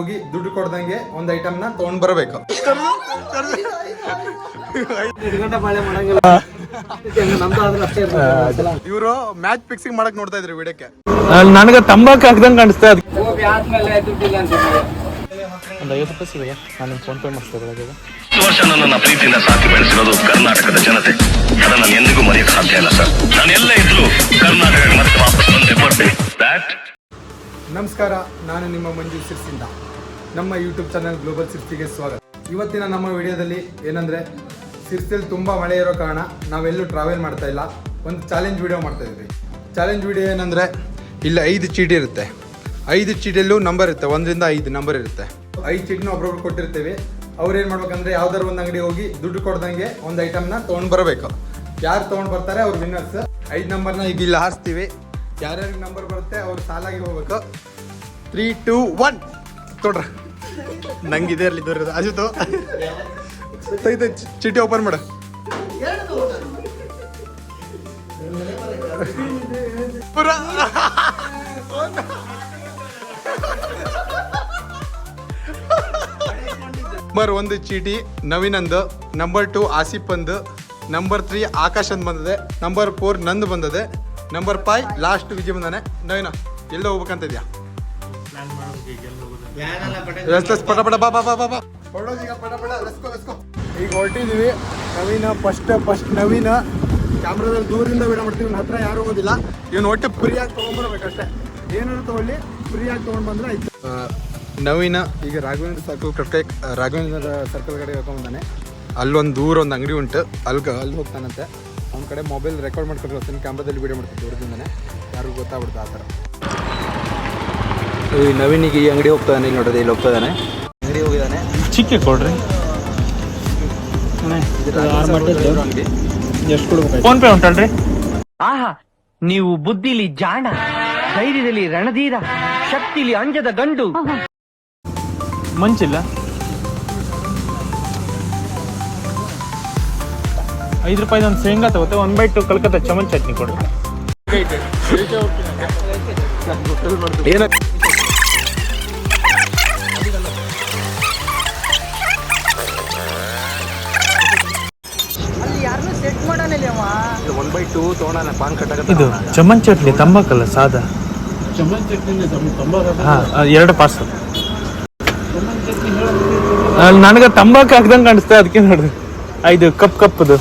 ಹೋಗಿ ದುಡ್ಡು ಕೊಡ್ದಂಗೆ ಒಂದ್ ಐಟಮ್ನ ತಗೊಂಡ್ ಬರಬೇಕು. ಇವರು ಮ್ಯಾಚ್ ಫಿಕ್ಸಿಂಗ್ ಮಾಡಕ್ ನೋಡ್ತಾ ಇದ್ರು ವಿಡಿಯೋಕ್ಕೆ. ನನಗೆ ತಂಬಾಕ್ ಹಾಕ್ದಂಗೆ ಕಾಣಿಸ್ತಾ ಅದು ಒಂದು ಐವತ್ತು ರೂಪಾಯಿ ಸಿಗ ನಾನು ಫೋನ್ ಪೇ ಮಾಡಿಸ್ತೇವೆ ವರ್ಷ ನನ್ನನ್ನ ಪ್ರೀತಿಯಿಂದ ಸಾಕಿ ಬೆಳೆಸಿರೋದು ಕರ್ನಾಟಕದ ಜನತೆ. ಅದನ್ನ ನಾನು ಎಂದಿಗೂ ಮರೆಯಕ್ಕೆ ಸಾಧ್ಯ ಇಲ್ಲ ಸರ್. ನಾನು ಎಲ್ಲ ಇದ್ರು ನಮಸ್ಕಾರ, ನಾನು ನಿಮ್ಮ ಮಂಜು ಸಿರ್ಸಿಂದ. ನಮ್ಮ ಯೂಟ್ಯೂಬ್ ಚಾನಲ್ ಗ್ಲೋಬಲ್ ಸಿರ್ಸಿಗೆ ಸ್ವಾಗತ. ಇವತ್ತಿನ ನಮ್ಮ ವಿಡಿಯೋದಲ್ಲಿ ಏನಂದ್ರೆ ಸಿರ್ಸಿಲ್ ತುಂಬಾ ಮಳೆ ಇರೋ ಕಾರಣ ನಾವೆಲ್ಲೂ ಟ್ರಾವೆಲ್ ಮಾಡ್ತಾ ಇಲ್ಲ. ಒಂದು ಚಾಲೆಂಜ್ ವಿಡಿಯೋ ಮಾಡ್ತಾ ಇದ್ವಿ. ಚಾಲೆಂಜ್ ವಿಡಿಯೋ ಏನಂದ್ರೆ, ಇಲ್ಲಿ ಐದು ಚೀಟಿ ಇರುತ್ತೆ. ಐದು ಚೀಟಿಯಲ್ಲೂ ನಂಬರ್ ಇರುತ್ತೆ. ಒಂದರಿಂದ ಐದು ನಂಬರ್ ಇರುತ್ತೆ. ಐದು ಚೀಟಿನೂ ಒಬ್ರೊಬ್ರು ಕೊಟ್ಟಿರ್ತೀವಿ. ಅವ್ರು ಏನು ಮಾಡ್ಬೇಕಂದ್ರೆ, ಯಾವ್ದಾದ್ರು ಒಂದು ಅಂಗಡಿ ಹೋಗಿ ದುಡ್ಡು ಕೊಡ್ದಂಗೆ ಒಂದು ಐಟಮ್ನ ತೊಗೊಂಡು ಬರಬೇಕು. ಯಾರು ತೊಗೊಂಡು ಬರ್ತಾರೆ, ಅವ್ರು ವಿನ್ನರ್ಸ್ ಐದು ನಂಬರ್ನ ಈಗ ಇಲ್ಲಿ ಹಾರಿಸ್ತೀವಿ. ಯಾರ್ಯಾರಿಗೆ ನಂಬರ್ ಬರುತ್ತೆ, ಅವ್ರು ಸಾಲಾಗಿ ಹೋಗ್ಬೇಕು. ತ್ರೀ ಟೂ ಒನ್ ತೊಡ್ರ. ನಂಗೆ ಇದೇ ಇರಲಿ ದೊರೆಯೋದು ಅಜಿತು ಚಿ- ಚೀಟಿ ಓಪನ್ ಮಾಡು. ನಂಬರ್ ಒಂದು ಚೀಟಿ ನವೀನಂದು ನಂಬರ್ ಟು ಆಸಿಫ್ ಅಂದು ನಂಬರ್ ತ್ರೀ ಆಕಾಶ್ ಅಂತ ಬಂದದೆ ನಂಬರ್ ಫೋರ್ ನಂದು ಬಂದದೆ ನಂಬರ್ ಫೈವ್ ಲಾಸ್ಟ್ ವಿಜಯ್ ಬಂದಾನೆ. ನವೀನ ಎಲ್ಲ ಹೋಗ್ಬೇಕಂತ ಇದೆಯಾ? ಪಟ ಪಟ ಬಾ ಬಾ ಬಾ ಬಾ ಬಾ. ಈಗ ಪಟ ಪಟ ಹೊರಟಿದೀವಿ. Naveena first first Naveena. ಕ್ಯಾಮ್ರಾದಲ್ಲಿ ದೂರದಿಂದ ವಿಡಿಯೋ ಮಾಡ್ತೀವಿ ಇವ್ನ ಹತ್ರ ಯಾರು ಹೋಗೋದಿಲ್ಲ. ಇವ್ನು ಒಟ್ಟು ಫ್ರೀಯಾಗಿ ತೊಗೊಂಡ್ಬರ್ಬೇಕಷ್ಟೇ. ಏನಾದ್ರು ತಗೊಳ್ಳಿ ಫ್ರೀಯಾಗಿ ತೊಗೊಂಡು ಬಂದ್ರೆ ಆಯ್ತು. ನವೀನ ಈಗ ರಾಘವೇಂದ್ರ ಸರ್ಕಲ್ ಕಟ್ಕೆ ರಾಘವೇಂದ್ರ ಸರ್ಕಲ್ ಕಡೆ ಹೋಗ್ಕೊಂಬಂದಾನೆ ಅಲ್ಲೊಂದು ದೂರ ಒಂದು ಅಂಗಡಿ ಉಂಟು. ಅಲ್ಲಿ ಅಲ್ಲಿ ಹೋಗ್ತಾನಂತೆ. ಅವ್ನ ಕಡೆ ಮೊಬೈಲ್ ರೆಕಾರ್ಡ್ ಮಾಡ್ಕೊಂಡು ಹೋಗ್ತೀನಿ ಕ್ಯಾಮ್ರಾದಲ್ಲಿ ವೀಡಿಯೋ ಮಾಡ್ತೀನಿ ದೂರದಿಂದನೇ. ಯಾರಿಗೂ ಗೊತ್ತಾಗ್ಬಿಡ್ತು ಆ ಥರ. ಈ ನವೀನಿಗೆ ಈ ಅಂಗಡಿ ಹೋಗ್ತಾನೆ ಇಲ್ಲಿ ನೋಡೋದು ಇಲ್ಲಿ ಹೋಗ್ತಾನೆ. ಅಂಗಡಿ ಹೋಗಿದ್ದಾನೆ. ಚಿಕ್ಕ ಕೊಡ್ರಿ. ಫೋನ್ ಪೇ ಉಂಟಲ್ರಿ ಆಹಾ ನೀವು ಬುದ್ಧಿಲಿ ಜಾಣ ಧೈರ್ಯದಲ್ಲಿ ರಣಧೀರ ಶಕ್ತಿಲಿ ಅಂಜದ ಗಂಡು. ಮಂಚಿಲ್ಲ. ಐದು ರೂಪಾಯಿ ಒಂದು ಶೇಂಗಾ ತಗೋತೆ ಒನ್ ಬೈ ಟು ಕಲ್ಕತ್ತಾ ಚಮನ್ ಚಟ್ನಿ ಕೊಡ್ರಿ. ಏನ? ಇದು ಚಮನ್ ಚಟ್ನಿ ತಂಬಾಕಲ್ಲ ಸಾದಾ. ಹಾ ಎರಡು ಪಾರ್ಸಲ್ ನನಗೆ ತಂಬಾಕು ಹಾಕ್ದಂಗೆ ಕಾಣಿಸ್ತಾ ಅದಕ್ಕೆ ನೋಡ್ರಿ. ಐದು ಕಪ್ ಕಪ್ಪದು.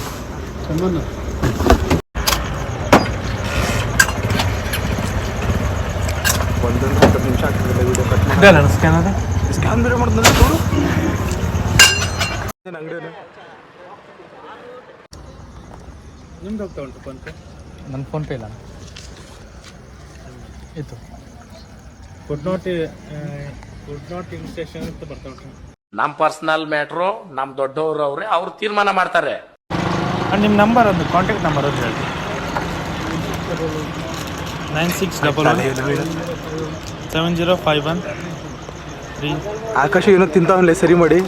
ಸ್ಕ್ಯಾನ್ ಸ್ಕ್ಯಾನ್ ಬೇರೆ ಮಾಡ್ತಾನೆ ನೋಡು ನಿಮ್ದು ಹೋಗ್ತಾ ಉಂಟು ಫೋನ್ ಪೇ? ನನ್ನ ಫೋನ್ ಪೇ ಇಲ್ಲ. ಇತ್ತು. ಗುಡ್ ನಾಟ್ ಗುಡ್ ನಾಟ್ ಇನ್ಸ್ಟೇಷನ್ ಅಂತ ಬರ್ತಾ ಉಂಟು. ನಮ್ಮ ಪರ್ಸನಲ್ ಮ್ಯಾಟ್ರು ನಮ್ಮ ದೊಡ್ಡವರು ಅವರೇ ಅವ್ರು ತೀರ್ಮಾನ ಮಾಡ್ತಾರೆ. ನಿಮ್ಮ ನಂಬರ್ ಒಂದು ಕಾಂಟ್ಯಾಕ್ಟ್ ನಂಬರ್ ಒಂದು ಹೇಳಿ. Nine six double one seven zero five one three Akash ಏನೋ ತಿಂತಾವನ್ಲೆ ಸರಿ ಮಾಡಿ.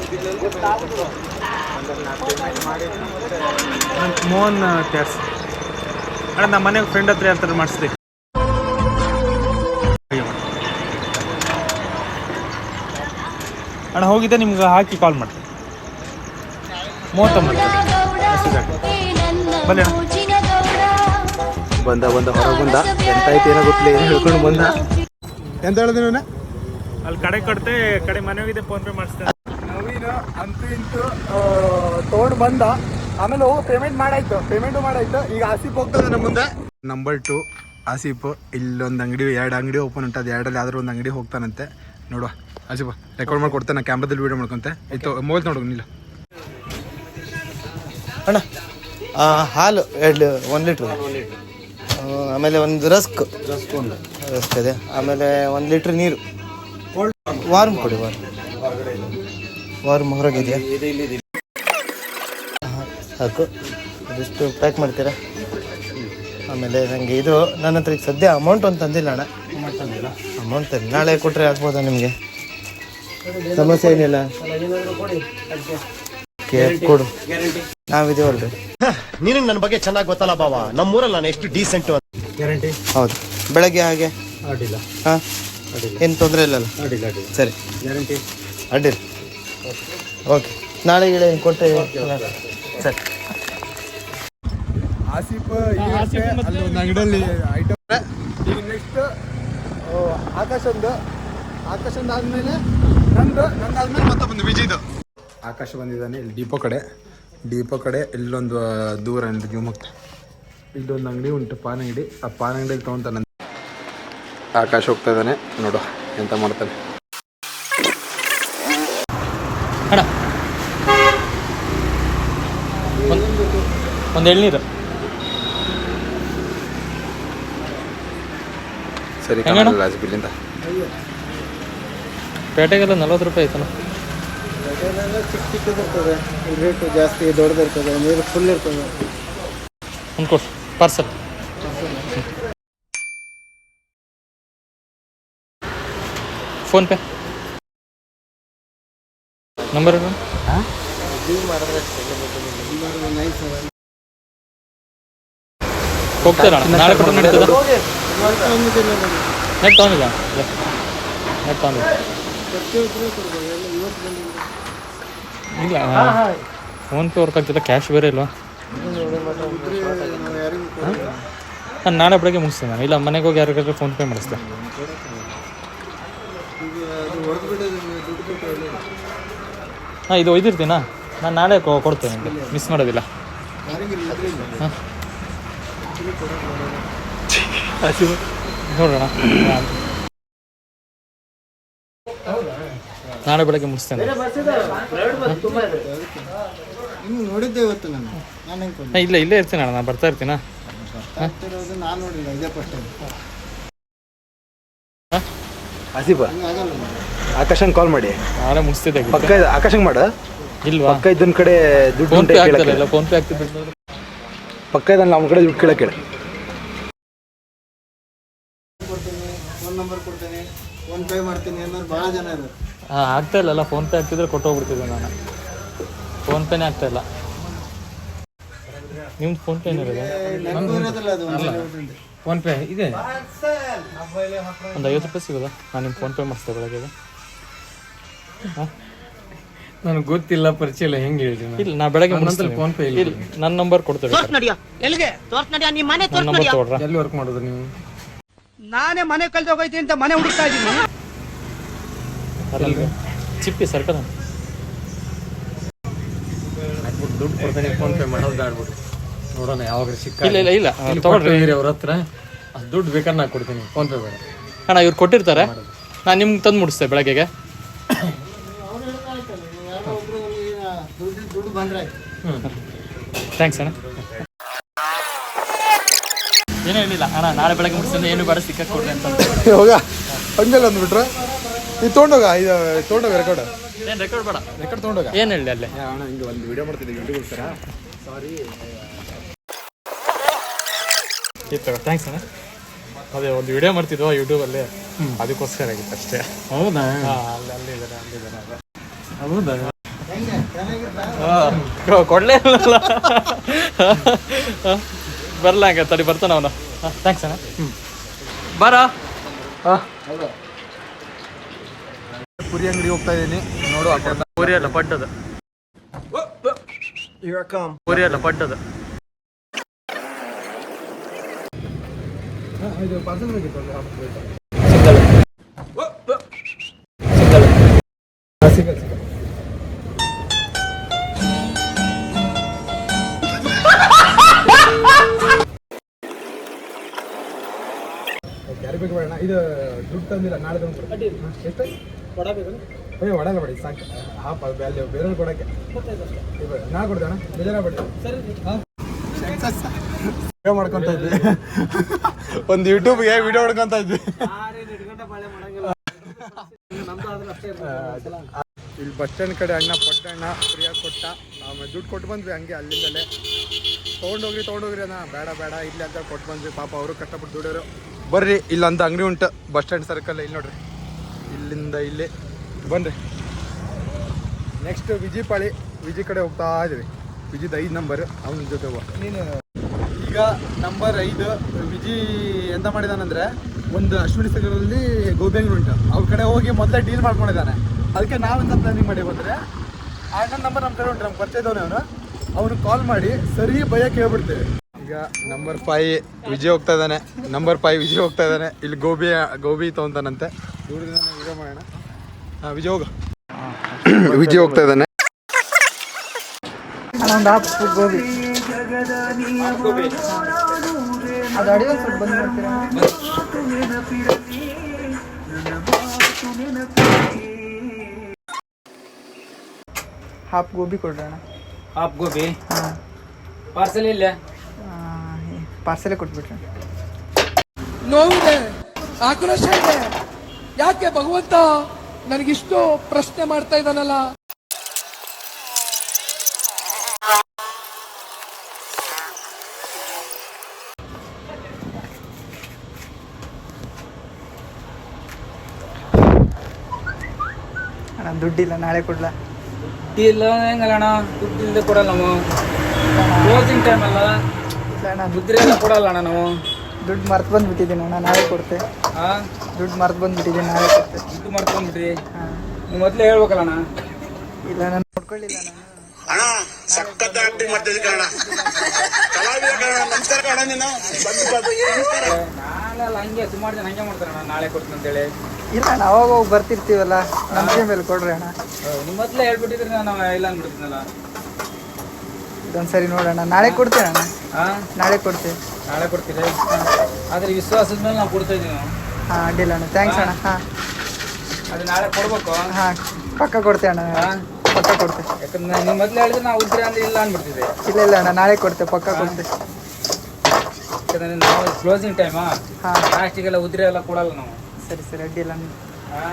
ಮೋಹನ್ ಕ್ಯಾರ್ಸ್ ಅಣ್ಣ ನಮ್ಮ ಮನೆಗೆ ಫ್ರೆಂಡ್ ಹತ್ರ ಯಾರ್ತಾರೆ ಮಾಡಿಸ್ತೀವಿ ಅಣ್ಣ ಹೋಗಿದ್ದೆ ನಿಮ್ಗೆ ಹಾಕಿ ಕಾಲ್ ಮಾಡ್ತೀನಿ. ಮೂವತ್ತೊಂಬತ್ತು ಬನ್ನಿ ಅಣ್ಣ. ಬಂದ ಬಂದ ಹೊರಗೆ ಬಂದ. ಎಂತ ಐತೆ ಏನೋ ಗೊತ್ತಿಲ್ಲ ಏನು ಹೇಳ್ಕೊಂಡು ಬಂದ. ಎಂತ ಹೇಳಿದೆ ನಾನು ಅಲ್ಲಿ ಕಡೆ ಕೊಡ್ತೆ ಕಡೆ ಮನೆ ಹೋಗಿದ್ದೆ ಫೋನ್ ಪೇ ಮಾಡಿಸ್ತೇನೆ ನವೀನ ಅಂತೂ ಇಂತೂ ತೊಗೊಂಡು ಬಂದ. ಆಮೇಲೆ ಹೋಗಿ ಪೇಮೆಂಟ್ ಮಾಡಾಯ್ತು ಪೇಮೆಂಟ್ ಮಾಡಾಯ್ತು. ಈಗ ಆಸಿಪ್ ಹೋಗ್ತದೆ ನಮ್ಮ ಮುಂದೆ. ನಂಬರ್ ಟು ಆಸಿಪ್ ಇಲ್ಲೊಂದು ಅಂಗಡಿ ಎರಡು ಅಂಗಡಿ ಓಪನ್ ಉಂಟು. ಅದು ಎರಡಲ್ಲಿ ಯಾವ್ದಾರು ಒಂದು ಅಂಗಡಿ ಹೋಗ್ತಾನಂತೆ. ನೋಡುವ. ಆಸಿಫ್ ರೆಕಾರ್ಡ್ ಮಾಡಿ ಕೊಡ್ತೇನೆ ಕ್ಯಾಮ್ರಾದಲ್ಲಿ ವೀಡಿಯೋ ಮಾಡ್ಕೊಂತೆ. ಇತ್ತು ಮೊಬೈಲ್ ನೋಡು ನಿಲ್ಲ. ಅಣ್ಣ ಆ, ಹಾಲು ಎರಡು ಒಂದು ಲೀಟ್ರ್ ಆಮೇಲೆ ಒಂದು ರಸ್ಕ್. ರಸ್ಕ್ ಒಂದು. ರಸ್ಕ್ ಇದೆ. ಆಮೇಲೆ ಒಂದು ಲೀಟ್ರ್ ನೀರು. ವಾರ್ಮ್ ಕೊಡಿ. ವಾರ್ಮ್ ವಾರ್ಮ್ ಹೊರಗಿದೆಯಾ ಸಾಕು. ಇದಿಷ್ಟು ಪ್ಯಾಕ್ ಮಾಡ್ತೀರಾ? ಆಮೇಲೆ ನನಗೆ ಇದು ನನ್ನ ಹತ್ರ ಈಗ ಸದ್ಯ ಅಮೌಂಟ್ ಒಂದು ತಂದಿಲ್ಲ ಅಣ್ಣ. ಅಮೌಂಟ್ ನಾಳೆ ಕೊಟ್ಟರೆ ಆಗ್ಬೋದಾ ನಿಮಗೆ? ಸಮಸ್ಯೆ ಏನಿಲ್ಲ. ಕೇರ್ ಕೊಡು. ನಾವಿದೇವಲ್ರಿ ನಿನಗೆ ನನ್ನ ಬಗ್ಗೆ ಚೆನ್ನಾಗಿ ಗೊತ್ತಲ್ಲ ಬಾವ. ನಮ್ಮೂರಲ್ಲ ನಾನು ಎಷ್ಟು ಡೀಸೆಂಟು ಗ್ಯಾರಂಟಿ ಹೌದು. ಬೆಳಗ್ಗೆ ಹಾಗೆ? ಹಾಂ? ಏನು ತೊಂದರೆ ಇಲ್ಲಲ್ಲ? ಸರಿ. ಗ್ಯಾರಂಟಿ ಅಡ್ಡಿಲ್ಲ. ಓಕೆ. ನಾಳೆ ಗಿಡ ಕೊಟ್ಟೆ ಸರಿ. ಆಸಿಫ್ ಅಲ್ಲಿ ಒಂದು ಅಂಗಡಿಯಲ್ಲಿ ಐಟಮ್ ಈಗ ನೆಕ್ಸ್ಟ್ ಆಕಾಶ್ ಒಂದು ಆಕಾಶ್ ಒಂದು ಆದ್ಮೇಲೆ ನಂದು ನಂದು ಆದ್ಮೇಲೆ ಮತ್ತೊಂದು ವಿಜಯ್ದು ಆಕಾಶ ಬಂದಿದ್ದಾನೆ ಇಲ್ಲಿ ಡಿಪೋ ಕಡೆ. ಡಿಪೋ ಕಡೆ ಇಲ್ಲೊಂದು ದೂರ ಅಂದ್ರೆ ಜುಮಕ್ ಇಲ್ಲೊಂದು ಅಂಗಡಿ ಉಂಟು ಪಾನ್ ಅಂಗಡಿ. ಆ ಪಾನ್ ಅಂಗಡಿಯಲ್ಲಿ ತೊಗೊತಾನೆ ಆಕಾಶ ಹೋಗ್ತಾ ಇದ್ದಾನೆ ನೋಡು ಎಂತ ಮಾಡ್ತಾನೆ. ಒಂದು ಎಳ್ನೀರು. ಸರಿ ಹೆಂಗಣ್ಣ? ರಾಜಬಿಲ್ಲಿಂದ ಪೇಟೆಗೆಲ್ಲ ನಲ್ವತ್ತು ರೂಪಾಯಿ ಆಯ್ತಲ್ಲ ಚಿಕ್ಕ ಚಿಕ್ಕದಿರ್ತದೆ ರೇಟು ಜಾಸ್ತಿ ದೊಡ್ಡದಿರ್ತದೆ ನೀರು ಫುಲ್ ಇರ್ತದೆ. ಒಂದು ಕೊಡು ಪಾರ್ಸಲ್ ಫೋನ್ಪೇ ನಂಬರ್ ಏನು? ಹೋಗ್ತೀರಾ? ನಾಳೆ ಕೊಟ್ಟು ನಡೀತದ. ನೆಟ್ ಇಲ್ಲ ಫೋನ್ಪೇ ವರ್ಕ್ ಆಗ್ತದೆ ಕ್ಯಾಶ್ ಬೇರೆ ಇಲ್ವಾ? ನಾನು ನಾಳೆ ಬೆಳಗ್ಗೆ ಮುಗಿಸ್ತೀನಿ ನಾನು. ಇಲ್ಲ ಮನೆಗೆ ಹೋಗಿ ಯಾರಿಗಾದ್ರೂ ಫೋನ್ಪೇ ಮಾಡಿಸ್ತೆ. ಹಾಂ ಇದು ಒಯ್ದಿರ್ತೀನಾ? ನಾನು ನಾಳೆ ಕೊ- ಕೊಡ್ತೇನೆ ನಿಮಗೆ ಮಿಸ್ ಮಾಡೋದಿಲ್ಲ. ಹಾಂ. ನೋಡೋಣ. ನಾಳೆ ಬೆಳಗ್ಗೆ ಮುಗಿಸ್ತೇನೆ. ಇನ್ನು ನೋಡಿದ್ದೆ ಇವತ್ತು ನಾನು. ನಾನು ಹೆಂಗೆ ಹಾಂ ಇಲ್ಲ ಇಲ್ಲೇ ಇರ್ತೀನಿ ಅಣ್ಣ ನಾನು ಬರ್ತಾ ಇರ್ತೀನಾ? ನಾನು ನೋಡಿಲ್ಲ ಇದೇ ಫಸ್ಟ್ ಆಸಿಫ್ ಆಗಲ್ಲ ಆಕಾಶಂಗೆ ಕಾಲ್ ಮಾಡಿ. ನಾಳೆ ಮುಗಿಸ್ತಿದ್ದೆ ಪಕ್ಕ ಆಕಾಶಂಗೆ ಮಾಡು. ಇಲ್ವಾ? ಪಕ್ಕ ಇದ್ದೊಂದು ಕಡೆ ದುಡ್ಡು ಫೋನ್ ಪೇ ಕೇಳಕ್ಕೆ. ಫೋನ್ ಪೇ ಆಗ್ತಿದ್ದು ಪಕ್ಕ ಇದ್ದಾನೆ ನಮ್ಮ ಕಡೆ ದುಡ್ಡು ಕೇಳಕ್ಕೆ ಹೇಳು. ಫೋನ್ ನಂಬರ್ ಕೊಡ್ತೀನಿ ಫೋನ್ ಪೇ ಮಾಡ್ತೀನಿ ಅನ್ನೋರು ಭಾಳ ಜನ ಇದ್ದಾರೆ. ಹಾಂ ಆಗ್ತಾ ಇಲ್ಲಲ್ಲ ಫೋನ್ ಪೇ ಆಗ್ತಿದ್ರೆ ಕೊಟ್ಟೋಗ್ಬಿಡ್ತಿದ್ದೆ ನಾನು. ಫೋನ್ ಪೇನೇ ಆಗ್ತಾ ಇಲ್ಲ. ನಿಮ್ದು ಫೋನ್ ಪೇ ಏನಿರೋದು ಒಂದು ಫೋನ್ ಪೇ ಇದೆ? ಒಂದು ಐವತ್ತು ರೂಪಾಯಿ ಸಿಗೋದಾ? ನಾನು ನಿಮ್ಗೆ ಫೋನ್ ಪೇ ಮಾಡಿಸ್ತೇನೆ ಬೆಳಗ್ಗೆ. ನನಗೆ ಗೊತ್ತಿಲ್ಲ ಪರಿಚಯ ಇಲ್ಲ ಹೆಂಗೆ ಹೇಳ್ರಿ ಇಲ್ಲ ನಾ ಬೆಳಗ್ಗೆ ಮುಗಿಸ್ತೀನಿ. ಫೋನ್ ಪೇ ಇಲ್ಲ ನನ್ನ ನಂಬರ್ ಕೊಡ್ತೇವೆ ಎಲ್ಲಿಗೆ? ತೋರ್ಸ್ ನಡಿಯ ನಿಮ್ಮ ಮನೆ ನನ್ನ ನಂಬರ್ ತಗೊಳ್ರ ಎಲ್ಲಿ ವರ್ಕ್ ಮಾಡೋದು ನೀವು? ನಾನೇ ಮನೆ ಕಳ್ದೋಗೈತಿ ಅಂತ ಮನೆ ಹುಡುಕ್ತಾ ಇದ್ದೀನಿ. ಚಿಪ್ಪಿ ಸರ್ಕಲ್ ಹಾಕ್ಬಿಟ್ಟು ದುಡ್ಡು ಕೊಡ್ತೇನೆ ಫೋನ್ ಪೇ ಮಾಡೋದು ಬ್ಯಾಡ್ಬಿಟ್ಟು ನೋಡೋಣ ಯಾವಾಗ ಸಿಕ್ಕ ಇಲ್ಲ ಇಲ್ಲ ಇಲ್ಲ ಆ, ಇಲ್ಲಿ ತಗೊಳ್ರಿ. ಕೊಟ್ಟು ಅವ್ರ ಹತ್ರ? ಅಷ್ಟು ದುಡ್ಡು ಬೇಕಾದ್ರೆ ನಾ ಕೊಡ್ತೀನಿ ಫೋನ್ ಪೇ ಬೇಡ. ಅಣ್ಣ ಇವ್ರು ಕೊಟ್ಟಿರ್ತಾರೆ. ನಾನು ನಿಮ್ಗೆ ತಂದು ಮುಡಿಸ್ತೇನೆ ಬೆಳಗ್ಗೆಗೆ ಯಾರೋ ಒಬ್ರು ಈಗ ದುಡ್ಡು ಬಂದ್ರೆ ಥ್ಯಾಂಕ್ಸ್ ಅಣ್ಣ. ಏನೂ ಹೇಳಿಲ್ಲ. ಅಣ್ಣ ನಾಳೆ ಬೆಳಗ್ಗೆ ಮುಗಿಸ್ತೇನೆ ಏನು ಬೇಡ ಸಿಕ್ಕಕ್ಕೆ ಕೊಡ್ರಿ ಅಂತ ಹೋಗ. ಹಂಗೆಲ್ಲ ಅಂದ್ಬಿಟ್ರೆ? ಇದು ತೊಗೊಂಡೋಗ ಇದು ತೊಗೊಂಡೋಗ ರೆಕಾರ್ಡ್ ಏನು ರೆಕಾರ್ಡ್ ಬೇಡ. ರೆಕಾರ್ಡ್ ತೊಗೊಂಡೋಗ? ಏನು ಹೇಳಿ ಅಲ್ಲೇ? ಅಣ್ಣ ಹಿಂಗೆ ಒಂದು ವಿಡಿಯೋ ಮಾಡ್ತಿದ್ದೆ ಯೂಟ್ಯೂಬ್ಗೋಸ್ಕರ ಇತ್ತು ಥ್ಯಾಂಕ್ಸ್ ಅಣ್ಣ. ಅದೇ ಒಂದು ವಿಡಿಯೋ ಮಾಡ್ತಿದ್ವು ಯೂಟ್ಯೂಬಲ್ಲಿ ಅದಕ್ಕೋಸ್ಕರ ಆಗಿತ್ತು ಅಷ್ಟೇ. ಹೌದಾ? ಹಾಂ ಅಲ್ಲಿ ಅಲ್ಲಿದ್ದಾರೆ ಅಲ್ಲಿದ್ದಾರೆ ಹೌದಾ? ಕೊಡಲೇ ಇಲ್ಲಲ್ಲ. ಬರಲ್ಲ ಹಂಗ ತಡಿ ಬರ್ತಾನ ಅವನು. ಥ್ಯಾಂಕ್ಸ್ ಅಣ್ಣ. ಹ್ಞೂ ಬರ. ಪುರಿ ಅಂಗಡಿ ಹೋಗ್ತಾ ಇದ್ದೀನಿ ನೋಡು ಪುರಿ ಪೂರಿ ಅಲ್ಲ ಪಟ್ಟದ ಪುರಿ ಅಲ್ಲ ಪಟ್ಟದ ಇದು ಪಾರ್ಸಲ್ ಬೇಕಿತ್ತು ತಂದಿಲ್ಲ ನಾಳೆ ಎಷ್ಟು ಅಯ್ಯೋ ಒಡಲ್ಲ ಬಿಡಿ ಸಾಕು. ಹಾಪ ಅದು ಅಲ್ಲಿ ಬೇರೆ ಕೊಡಕ್ಕೆ. ನಾ ಕೊಡ್ದೆ ಅಣ್ಣ ಬೇಜಾರ ಬೇಡ ವಿಡಿಯೋ ಮಾಡ್ಕೊಂತ ಇದ್ವಿ ಒಂದು ಯೂಟ್ಯೂಬ್ಗೆ ವಿಡಿಯೋ ಮಾಡ್ಕೊಂತ ಇದ್ವಿ ಇಲ್ಲಿ ಬಸ್ ಸ್ಟ್ಯಾಂಡ್ ಕಡೆ ಅಣ್ಣ ಪಟ್ಟಣ್ಣ ಫ್ರೀಯಾಗಿ ಕೊಟ್ಟ. ಆಮೇಲೆ ದುಡ್ಡು ಕೊಟ್ಟು ಬಂದ್ವಿ ಹಂಗೆ ಅಲ್ಲಿಂದಲೇ. ತೊಗೊಂಡೋಗ್ರಿ ತೊಗೊಂಡೋಗ್ರಿ ಅಣ್ಣ. ಬೇಡ ಬೇಡ. ಇಲ್ಲಿ ಅಂತ ಕೊಟ್ಟು ಬಂದ್ವಿ. ಪಾಪ ಅವರು ಕಷ್ಟಪಟ್ಟು ದುಡಿಯೋರು. ಬರ್ರಿ, ಇಲ್ಲೊಂದು ಅಂಗಡಿ ಉಂಟು ಬಸ್ ಸ್ಟ್ಯಾಂಡ್ ಸರ್ಕಲ್ ಇಲ್ಲಿ ನೋಡ್ರಿ. ಇಲ್ಲಿಂದ ಇಲ್ಲಿ ಬನ್ರಿ. ನೆಕ್ಸ್ಟ್ ವಿಜಿಪಾಳಿ ವಿಜಿ ಕಡೆ ಹೋಗ್ತಾ ಇದೀವಿ ವಿಜಿದ್ ಐದು ನಂಬರ್ ಅವನ ಜೊತೆ ನೀನು ಈಗ ನಂಬರ್ ಐದು ವಿಜಿ ಎಂತ ಮಾಡಿದಾನಂದ್ರೆ, ಒಂದು ಅಶ್ವಿನಿ ಸಾಗರಲ್ಲಿ ಗೋಬಿ ಅಂಗಡಿ ಉಂಟು. ಅವ್ರ ಕಡೆ ಹೋಗಿ ಮೊದಲೇ ಡೀಲ್ ಮಾಡ್ಕೊಂಡಿದ್ದಾನೆ ಅದಕ್ಕೆ ನಾವೆಂತ ಪ್ಲಾನಿಂಗ್ ಮಾಡಿ ಬಂದರೆ ಆ ನಂಬರ್ ನಮ್ಮ ಕಡೆ ಉಂಟು, ನಮ್ಗೆ ಪರಿಚಯ ಅವನು. ಅವನು ಕಾಲ್ ಮಾಡಿ, ಸರಿ ಭಯ ಕೇಳ್ಬಿಡ್ತೇವೆ. ಈಗ ನಂಬರ್ ಫೈ ವಿಜಯ್ ಹೋಗ್ತಾ ಇದ್ದಾನೆ. ನಂಬರ್ ಫೈ ವಿಜಯ್ ಹೋಗ್ತಾ ಇದ್ದಾನೆ. ಇಲ್ಲಿ ಗೋಬಿ ಗೋಬಿ ತಗೊಂತಾನಂತೆ. ದೂರದಿಂದ ವಿಡಿಯೋ ಮಾಡೋಣ ಹಾಂ ವಿಜಯ್ ಹೋಗ. ವಿಜಯ್ ಹೋಗ್ತಾ ಇದ್ದಾನೆ. ಒಂದು ಹಾಫ್ ಗೋಬಿ. ಕೊಡೋಣ half gobi half gobi? Parcel ಇಲ್ಲ? ಪಾರ್ಸೆಲೇ ಕೊಟ್ಬಿಟ್ರೆ. ನೋವಿದೆ ಆಕ್ರೋಶ ಇದೆ. ಯಾಕೆ ಭಗವಂತ ನನಗಿಷ್ಟು ಪ್ರಶ್ನೆ ಮಾಡ್ತಾ ಇದ್ದಾನಲ್ಲ? ಅಣ್ಣ ದುಡ್ಡಿಲ್ಲ ನಾಳೆ ಕೊಡ್ಲಾ? ಇಲ್ಲ ಹೆಂಗಲ್ಲ ಅಣ್ಣ? ದುಡ್ಡು ಇಲ್ಲದೆ ಕೊಡಲ್ಲ ನಾವು ಕ್ಲೋಸಿಂಗ್ ಟೈಮ್ ಅಲ್ಲ. ಇಲ್ಲ ಅಣ್ಣ ಮುದ್ರೆ ಎಲ್ಲ ಕೊಡಲ್ಲ ಅಣ್ಣ ನಾವು. ದುಡ್ಡು ಮರ್ತು ಬಂದ್ಬಿಟ್ಟಿದ್ದೀನಿ ಅಣ್ಣ ನಾಳೆ ಕೊಡ್ತೆ. ಹಾ ದುಡ್ಡು ಮರ್ತು ಬಂದ್ಬಿಟ್ಟಿದ್ದೀನಿ ನಾಳೆ ಕೊಡ್ತೆ. ದುಡ್ಡು ಮಾಡ್ಕೊಂಡ್ಬಿಟ್ರಿ ಹಾಂ. ನೀವು ಮೊದಲೇ ಹೇಳ್ಬೇಕಲ್ಲ ಅಣ್ಣ. ಇಲ್ಲ ನಾನು ನೋಡ್ಕೊಳ್ಳಿಲ್ಲ ನಾನು. ನಾಳೆ ಅಲ್ಲ ಹಂಗೆ ಸುಮಾರು ಜನ ಹಂಗೆ ಮಾಡ್ತಾರೆ ಅಣ್ಣ ನಾಳೆ ಕೊಡ್ತೀನಿ ಅಂತೇಳಿ. ಇಲ್ಲ ಅಣ್ಣ ಅವಾಗ ಹೋಗಿ ಬರ್ತಿರ್ತೀವಲ್ಲ ನಂಬಿಕೆ ಮೇಲೆ ಕೊಡ್ರಿ ಅಣ್ಣ. ನಿಮ್ಮ ಮೊದಲೇ ಹೇಳ್ಬಿಟ್ಟಿದ್ರೆ ನಾನು ಇಲ್ಲ ಅಂದ್ಬಿಡ್ತೀನಲ್ಲ. ಇದೊಂದು ಸರಿ ನೋಡೋಣ. ನಾಳೆ ಕೊಡ್ತೇನೆ ಅಣ್ಣ. ಹಾ ನಾಳೆ ಕೊಡ್ತೇವೆ ನಾಳೆ ಕೊಡ್ತೀರಿ? ಆದ್ರೆ ವಿಶ್ವಾಸದ ಮೇಲೆ ನಾವು ಕೊಡ್ತಾ ಇದೀವಿ ನಾವು. ಹಾಂ ಅಡ್ಡಿಲ್ಲ ಅಣ್ಣ. ಥ್ಯಾಂಕ್ಸ್ ಅಣ್ಣ. ಹಾಂ. ಅದು ನಾಳೆ ಕೊಡ್ಬೇಕು. ಹಾಂ ಪಕ್ಕ ಕೊಡ್ತೆ ಅಣ್ಣ. ಹಾ ಪಕ್ಕ ಕೊಡ್ತೇವೆ ಯಾಕಂದ್ರೆ ನೀವು ಮೊದಲು ಹೇಳಿದ್ರೆ ನಾವು ಉದ್ರೆ ಅಂದ್ರೆ ಇಲ್ಲ ಅಂದ್ಬಿಡ್ತಿದ್ದೆ. ಇಲ್ಲ ಇಲ್ಲ ಅಣ್ಣ. ನಾಳೆ ಕೊಡ್ತೆ ಪಕ್ಕ ಕೊಡ್ತೇವೆ ಯಾಕಂದ್ರೆ ನಾವು ಕ್ಲೋಸಿಂಗ್ ಟೈಮಾ ಹಾಂ. ಲಾಸ್ಟಿಗೆಲ್ಲ ಉದ್ರೆ ಎಲ್ಲ ಕೊಡಲ್ಲ ನಾವು. ಸರಿ ಸರಿ. ಅಡ್ಡಿಲ್ಲ ಅಣ್ಣ. ಹಾ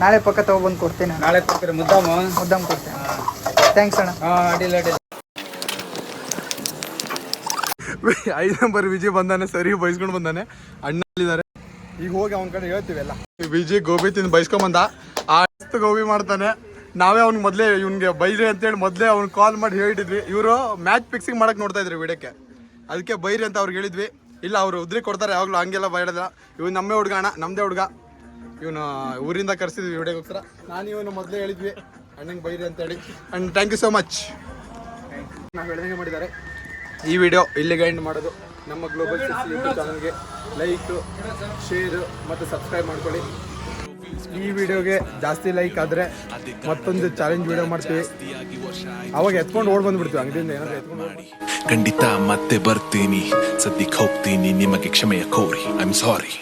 ನಾಳೆ ಪಕ್ಕ ತೊಗೊಬಂದು ಕೊಡ್ತೇನೆ ನಾಳೆ ಕೊಡ್ತೀರಿ? ಮುದ್ದಾಮ? ಮುದ್ದಾಮ್ ಕೊಡ್ತೇನೆ. ಥ್ಯಾಂಕ್ಸ್ ಅಣ್ಣ. ಹಾಂ ಅಡ್ಡಿಲ್ಲ ಅಡ್ಡಿಲ್ಲ. ಐದು ನಂಬರ್ ವಿಜಯ್ ಬಂದಾನೆ, ಸರಿ ಬೈಸ್ಕೊಂಡು ಬಂದಾನೆ. ಅಣ್ಣಲ್ಲಿದ್ದಾರೆ. ಈಗ ಹೋಗಿ ಅವನ ಕಡೆ ಹೇಳ್ತೀವಿ ಎಲ್ಲ. ವಿಜಯ್ ಗೋಬಿ ತಿಂದು ಬೈಸ್ಕೊಂಬಂದ ಆ ಗೋಬಿ ಮಾಡ್ತಾನೆ. ನಾವೇ ಅವ್ನಿಗೆ ಮೊದಲೇ ಇವ್ನಿಗೆ ಬೈರಿ ಅಂತೇಳಿ ಮೊದಲೇ ಅವ್ನ್ ಕಾಲ್ ಮಾಡಿ ಹೇಳಿದ್ವಿ ಇವರು ಮ್ಯಾಚ್ ಫಿಕ್ಸಿಂಗ್ ಮಾಡಕ್ ನೋಡ್ತಾ ಇದ್ರು ವಿಡಿಯೋಕ್ಕೆ. ಅದಕ್ಕೆ ಬೈರಿ ಅಂತ ಅವ್ರಿಗೆ ಹೇಳಿದ್ವಿ. ಇಲ್ಲ, ಅವರು ಉದ್ರಿ ಕೊಡ್ತಾರೆ, ಯಾವಾಗಲೂ ಹಂಗೆಲ್ಲ ಬೈಡೋದಿಲ್ಲ ಇವ್ನು ನಮ್ಮೇ ಹುಡುಗ ಅಣ್ಣ ನಮ್ಮದೇ ಹುಡುಗ. ಇವನು ಊರಿಂದ ಕರೆಸಿದ್ವಿ ವಿಡಿಯೋಗೋಸ್ಕರ. ನಾನು ಇವನು ಮೊದಲೇ ಹೇಳಿದ್ವಿ. ಅಣ್ಣಂಗೆ ಬೈರಿ ಅಂತೇಳಿ. And thank you so much ನಾವು ಹೇಳಿದಂಗೆ ಮಾಡಿದ್ದಾರೆ. ಈ ವಿಡಿಯೋ ಇಲ್ಲಿಗೆ ಎಂಡ್ ಮಾಡೋದು. ನಮ್ಮ ಗ್ಲೋಬಲ್ ಸಿಕ್ಸ್ ಯೂಟ್ಯೂಬ್ ಚಾನಲ್ಗೆ ಲೈಕ್ ಶೇರ್ ಮತ್ತು ಸಬ್ಸ್ಕ್ರೈಬ್ ಮಾಡ್ಕೊಳ್ಳಿ. ಈ ವಿಡಿಯೋಗೆ ಜಾಸ್ತಿ ಲೈಕ್ ಆದರೆ ಮತ್ತೊಂದು ಚಾಲೆಂಜ್ ವಿಡಿಯೋ ಮಾಡ್ತೀವಿ. ಅವಾಗ ಎತ್ಕೊಂಡು ಓಡ್ ಬಂದ್ಬಿಡ್ತೀವಿ, ಅಂಗಡಿಯಿಂದ ಏನಾದ್ರು ಎತ್ಕೊಂಡು ಖಂಡಿತ ಮತ್ತೆ ಬರ್ತೀನಿ. ಸದ್ಯಕ್ಕೆ ಹೋಗ್ತೀನಿ. ನಿಮಗೆ ಕ್ಷಮೆಯ ಕೋರಿ. I am sorry